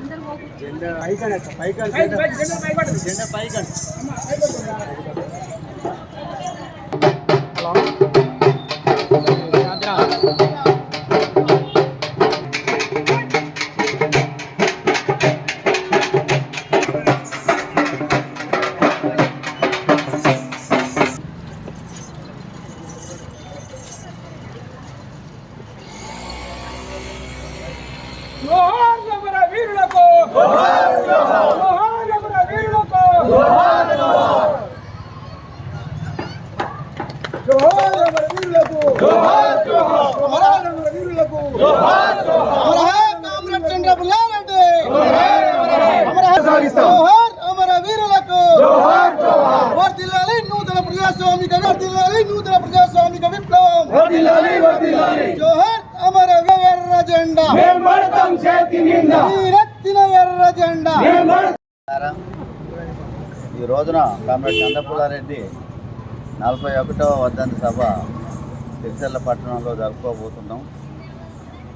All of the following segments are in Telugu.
అందరు పోకు జెండా పైకన్ పైకన్ జెండా జెండా పైకన్ జోహార్ అమర ఎర్ర జెండా. వీరెత్తిన ఎర్ర జెండా. ఈ రోజున కామ్రేడ్ చంద్రపుల్లారెడ్డి నలభై ఒకటవ వర్ధంతి సభ సిరిసిల్ల పట్టణంలో జరుపుకోబోతున్నాం.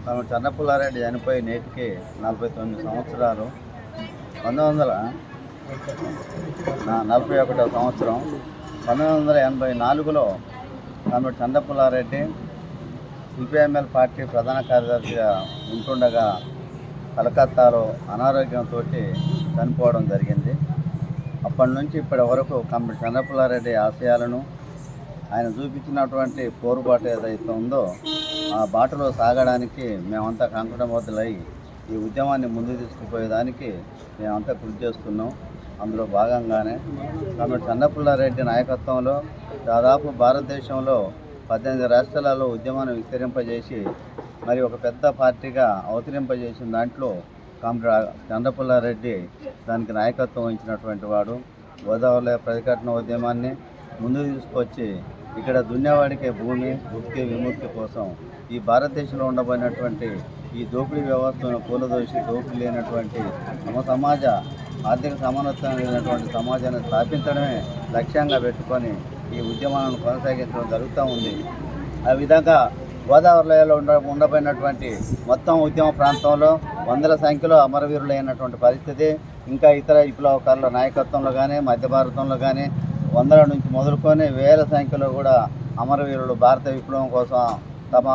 కామ్రేడ్ చంద్రపుల్లారెడ్డి చనిపోయి నేటికి నలభై తొమ్మిది సంవత్సరాలు. పంతొమ్మిది వందల నలభై ఒకటవ సంవత్సరం. పంతొమ్మిది వందల ఎనభై నాలుగులో కామ్రేడ్ చంద్రపుల్లారెడ్డి సిపిఎంఎల్ పార్టీ ప్రధాన కార్యదర్శిగా ఉంటుండగా కలకత్తాలో అనారోగ్యంతో చనిపోవడం జరిగింది. అప్పటి నుంచి ఇప్పటి వరకు కంపెనీ చంద్రపుల్లారెడ్డి ఆశయాలను ఆయన చూపించినటువంటి పోరుబాటు ఏదైతే ఉందో ఆ బాటలో సాగడానికి మేమంతా కంకటబద్దులై ఈ ఉద్యమాన్ని ముందుకు తీసుకుపోయేదానికి మేమంతా కృషి చేస్తున్నాం. అందులో భాగంగానే కమ్మ చంద్రపుల్లారెడ్డి నాయకత్వంలో దాదాపు భారతదేశంలో పద్దెనిమిది రాష్ట్రాలలో ఉద్యమాన్ని విస్తరింపజేసి మరి ఒక పెద్ద పార్టీగా అవతరింపజేసిన దాంట్లో కామ్రేడ్ చంద్రపుల్లారెడ్డి దానికి నాయకత్వం వహించినటువంటి వాడు. గోదావరి ప్రతిఘటన ఉద్యమాన్ని ముందుకు తీసుకొచ్చి ఇక్కడ దున్నేవాడికే భూమి ముక్తి విముక్తి కోసం ఈ భారతదేశంలో ఉండబడినటువంటి ఈ దోపిడీ వ్యవస్థను కూలదోసి దోపిడీ లేనటువంటి తమ సమాజ ఆర్థిక సమానత్వమైనటువంటి సమాజాన్ని స్థాపించడమే లక్ష్యంగా పెట్టుకొని ఈ ఉద్యమాలను కొనసాగించడం జరుగుతూ ఉంది. ఆ విధంగా గోదావరిలో ఉండ ఉండబడినటువంటి మొత్తం ఉద్యమ ప్రాంతంలో వందల సంఖ్యలో అమరవీరులైనటువంటి పరిస్థితి ఇంకా ఇతర విప్లవకారుల నాయకత్వంలో కానీ మధ్య భారతంలో కానీ వందల నుంచి మొదలుకొని వేల సంఖ్యలో కూడా అమరవీరులు భారత విప్లవం కోసం తమ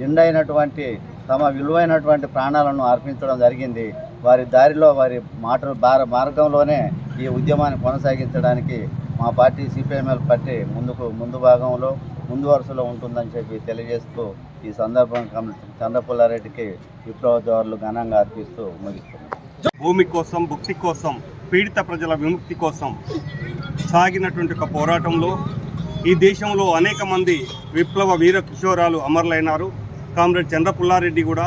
నిండైనటువంటి తమ విలువైనటువంటి ప్రాణాలను అర్పించడం జరిగింది. వారి దారిలో వారి మాటలు మార్గంలోనే ఈ ఉద్యమాన్ని కొనసాగించడానికి మా పార్టీ సిపిఎంఎల్ పార్టీ ముందుకు ముందు భాగంలో ముందు వరుసలో ఉంటుందని చెప్పి తెలియజేస్తూ ఈ సందర్భంగా చంద్రపుల్లారెడ్డికి విప్లవదారులు ఘనంగా అర్పిస్తూ ముగిస్తున్నాం. భూమి కోసం భుక్తి కోసం పీడిత ప్రజల విముక్తి కోసం సాగినటువంటి ఒక పోరాటంలో ఈ దేశంలో అనేక మంది విప్లవ వీర కిషోరాలు అమరులైనారు. కామ్రేడ్ చంద్రపుల్లారెడ్డి కూడా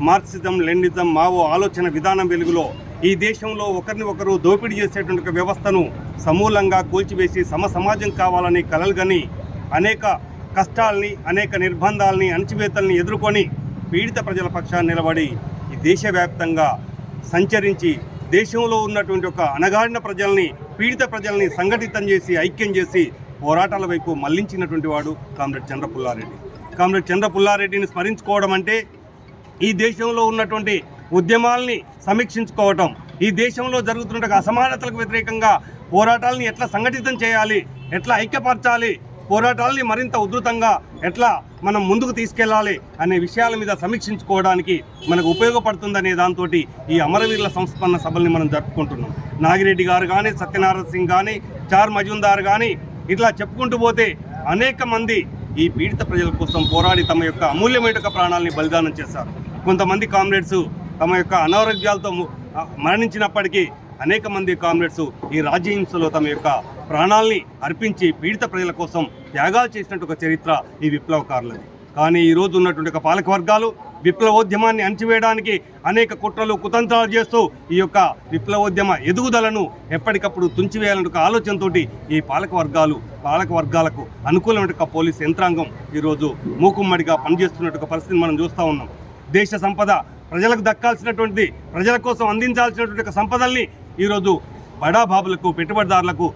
మార్క్సిజం లెండిజం మావో ఆలోచన విధానం వెలుగులో ఈ దేశంలో ఒకరిని ఒకరు దోపిడీ చేసేటువంటి ఒక వ్యవస్థను సమూలంగా కూల్చివేసి సమ సమాజం కావాలని కలలుగని అనేక కష్టాల్ని అనేక నిర్బంధాలని అణచివేతల్ని ఎదుర్కొని పీడిత ప్రజల పక్షాన్ని నిలబడి ఈ దేశవ్యాప్తంగా సంచరించి దేశంలో ఉన్నటువంటి ఒక అణగారిన ప్రజల్ని పీడిత ప్రజల్ని సంఘటితం చేసి ఐక్యం చేసి పోరాటాల వైపు మళ్ళించినటువంటి వాడు కామ్రేడ్ చంద్రపుల్లారెడ్డి. కామ్రేడ్ చంద్రపుల్లారెడ్డిని స్మరించుకోవడం అంటే ఈ దేశంలో ఉన్నటువంటి ఉద్యమాల్ని సమీక్షించుకోవటం ఈ దేశంలో జరుగుతున్న అసమానతలకు వ్యతిరేకంగా పోరాటాలని ఎట్లా సంఘటితం చేయాలి ఎట్లా ఐక్యపరచాలి పోరాటాలని మరింత ఉధృతంగా ఎట్లా మనం ముందుకు తీసుకెళ్ళాలి అనే విషయాల మీద సమీక్షించుకోవడానికి మనకు ఉపయోగపడుతుందనే దాంతో ఈ అమరవీరుల సంస్మరణ సభల్ని మనం జరుపుకుంటున్నాం. నాగిరెడ్డి గారు కానీ సత్యనారాయణ సింగ్ కానీ చార్ మజుందార్ కానీ ఇట్లా చెప్పుకుంటూ పోతే అనేక మంది ఈ పీడిత ప్రజల కోసం పోరాడి తమ యొక్క అమూల్యమైన ప్రాణాలని బలిదానం చేశారు. కొంతమంది కామ్రేడ్స్ తమ యొక్క అనారోగ్యాలతో మరణించినప్పటికీ అనేక మంది కామ్రేడ్స్ ఈ రాజ్యహింసలో తమ యొక్క ప్రాణాల్ని అర్పించి పీడిత ప్రజల కోసం త్యాగాలు చేసినట్టు ఒక చరిత్ర ఈ విప్లవకారులది. కానీ ఈ రోజు ఉన్నటువంటి ఒక పాలక వర్గాలు విప్లవోద్యమాన్ని అణచివేయడానికి అనేక కుట్రలు కుతంత్రాలు చేస్తూ ఈ యొక్క విప్లవోద్యమ ఎదుగుదలను ఎప్పటికప్పుడు తుంచివేయాలనే ఒక ఆలోచనతోటి ఈ పాలక వర్గాలు పాలక వర్గాలకు అనుకూలమైన పోలీస్ యంత్రాంగం ఈరోజు మూకుమ్మడిగా పనిచేస్తున్నట్టు ఒక పరిస్థితిని మనం చూస్తూ ఉన్నాం. దేశ సంపద ప్రజలకు దక్కాల్సినటువంటిది ప్రజల కోసం అందించాల్సినటువంటి ఒక సంపదల్ని ఈరోజు బడాబాబులకు పెట్టుబడిదారులకు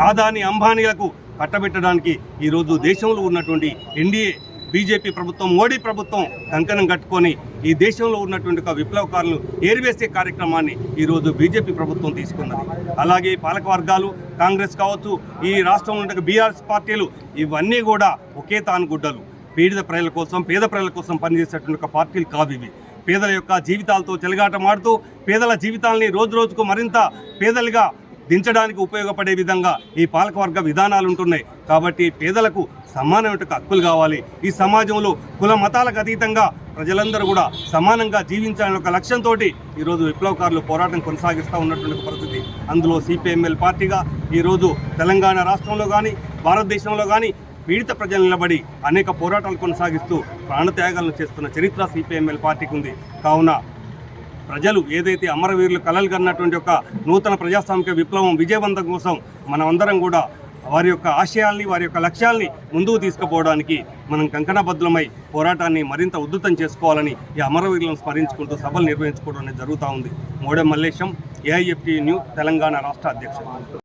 ఆదాని అంబానీలకు కట్టబెట్టడానికి ఈరోజు దేశంలో ఉన్నటువంటి ఎన్డీఏ బీజేపీ ప్రభుత్వం మోడీ ప్రభుత్వం కంకణం కట్టుకొని ఈ దేశంలో ఉన్నటువంటి ఒక విప్లవకారులు ఏరివేసే కార్యక్రమాన్ని ఈరోజు బీజేపీ ప్రభుత్వం తీసుకున్నది. అలాగే పాలక వర్గాలు కాంగ్రెస్ కావచ్చు ఈ రాష్ట్రంలో ఉన్న బీఆర్ఎస్ పార్టీలు ఇవన్నీ కూడా ఒకే తాను గుడ్డలు పీడిత ప్రజల కోసం పేద ప్రజల కోసం పనిచేసేటువంటి ఒక పార్టీలు కావు ఇవి. పేదల యొక్క జీవితాలతో చెలగాటమాడుతూ పేదల జీవితాలని రోజు రోజుకు మరింత పేదలుగా దించడానికి ఉపయోగపడే విధంగా ఈ పాలకవర్గ విధానాలు ఉంటున్నాయి. కాబట్టి పేదలకు సమానమైన హక్కులు కావాలి. ఈ సమాజంలో కుల మతాలకు అతీతంగా ప్రజలందరూ కూడా సమానంగా జీవించాలనే ఒక లక్ష్యంతో ఈరోజు విప్లవకారులు పోరాటం కొనసాగిస్తూ ఉన్నటువంటి పరిస్థితి. అందులో సిపిఎంఎల్ పార్టీగా ఈరోజు తెలంగాణ రాష్ట్రంలో కానీ భారతదేశంలో కానీ పీడిత ప్రజలు నిలబడి అనేక పోరాటాలు కొనసాగిస్తూ ప్రాణత్యాగాలను చేస్తున్న చరిత్ర సిపిఎంఎల్ పార్టీకి ఉంది. కావున ప్రజలు ఏదైతే అమరవీరులు కలలు కన్నటువంటి ఒక నూతన ప్రజాస్వామిక విప్లవం విజయవంతం కోసం మనమందరం కూడా వారి యొక్క ఆశయాల్ని వారి యొక్క లక్ష్యాల్ని ముందుకు తీసుకుపోవడానికి మనం కంకణబద్ధులమై పోరాటాన్ని మరింత ఉద్ధృతం చేసుకోవాలని ఈ అమరవీరులను స్మరించుకుంటూ సభలు నిర్వహించుకోవడం అనేది జరుగుతూ ఉంది. మోడే మల్లేశం ఏఐఎఫ్టీ న్యూ తెలంగాణ రాష్ట్ర అధ్యక్షుడు.